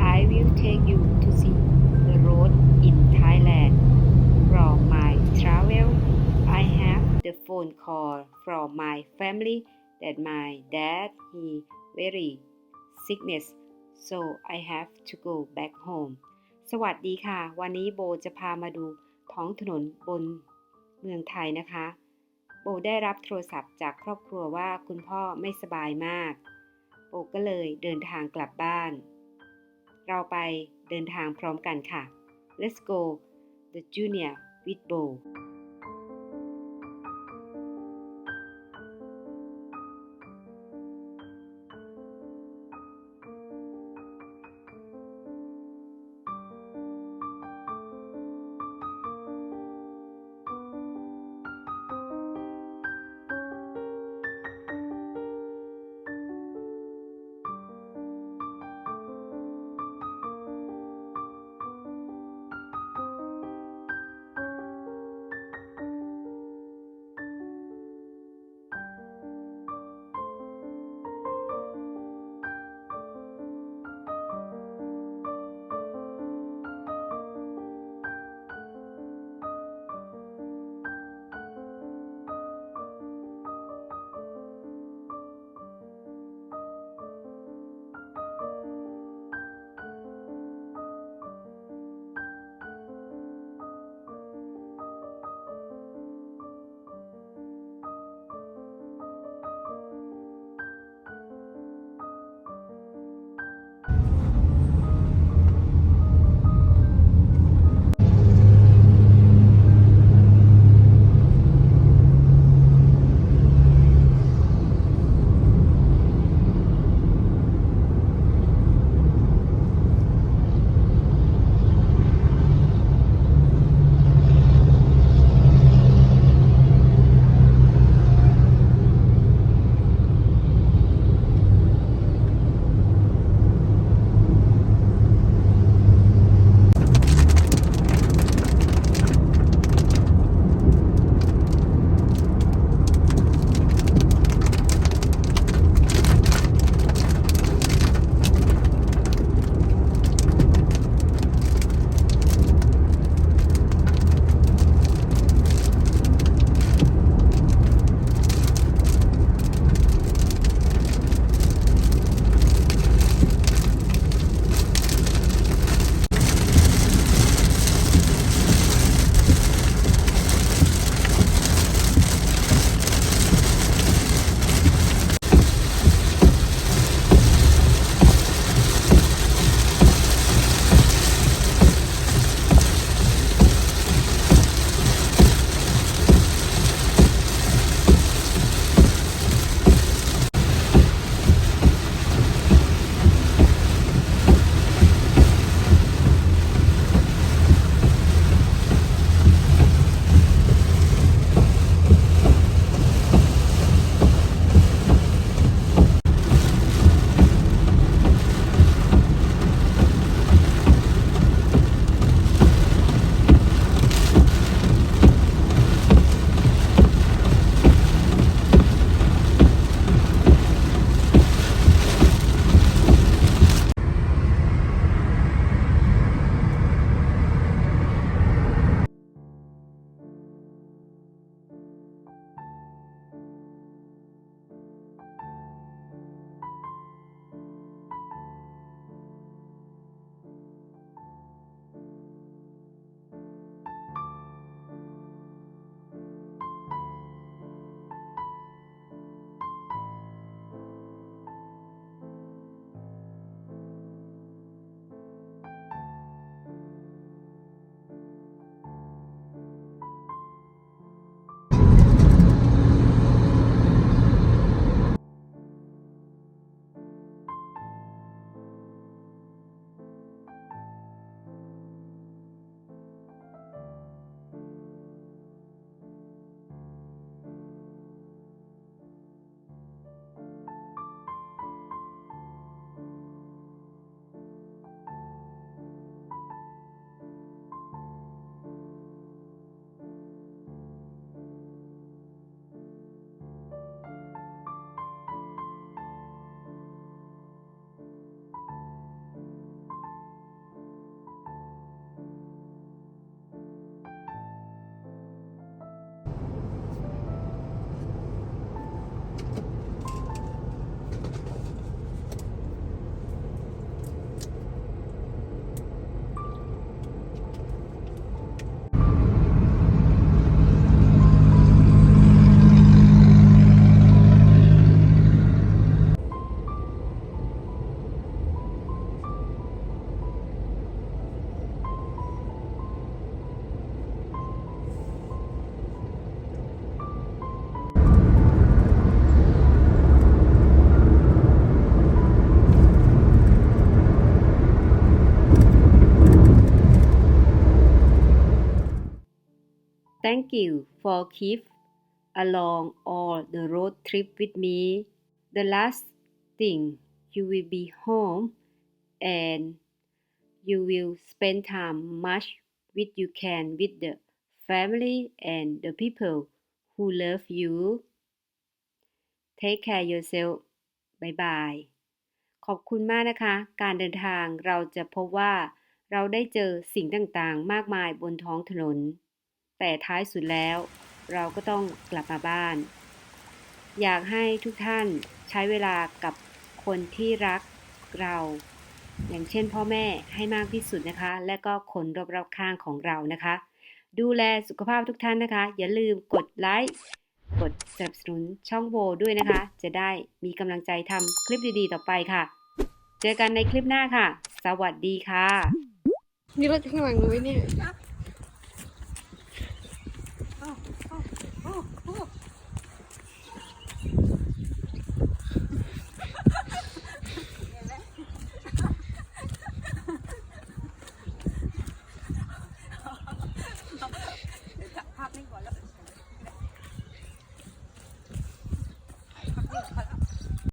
I will take you to see the road in Thailand from my travel I have the phone call from my family that my dad he very sickness so I have to go back home สวัสดีค่ะ วันนี้โบจะพามาดูท้องถนนบนเมืองไทยนะคะ โบได้รับโทรศัพท์จากครอบครัวว่าคุณพ่อไม่สบายมาก โบก็เลยเดินทางกลับบ้าน เราไปเดินทางพร้อมกันค่ะ Let's go the junior with Bo Thank you for keep along all the road trip with me. The last thing you will be home and you will spend time much with you can with the family and the people who love you. Take care yourself. Bye bye. ขอบคุณมากนะคะ การเดินทางเราจะพบว่าเราได้เจอสิ่งต่างๆ มากมายบนท้องถนน แต่ท้ายสุดแล้ว เราก็ต้องกลับมาบ้าน อยากให้ทุกท่านใช้เวลากับคนที่รักเรา อย่างเช่นพ่อแม่ให้มากที่สุดนะคะ และก็คนรอบๆข้างของเรานะคะ ดูแลสุขภาพทุกท่านนะคะ อย่าลืมกดไลค์กดสนับสนุนช่องโบด้วยนะคะ จะได้มีกำลังใจทำคลิปดีๆ ต่อไปค่ะ เจอกันในคลิปหน้าค่ะ สวัสดีค่ะ นี่รถข้างหลังหนูไว้เนี่ย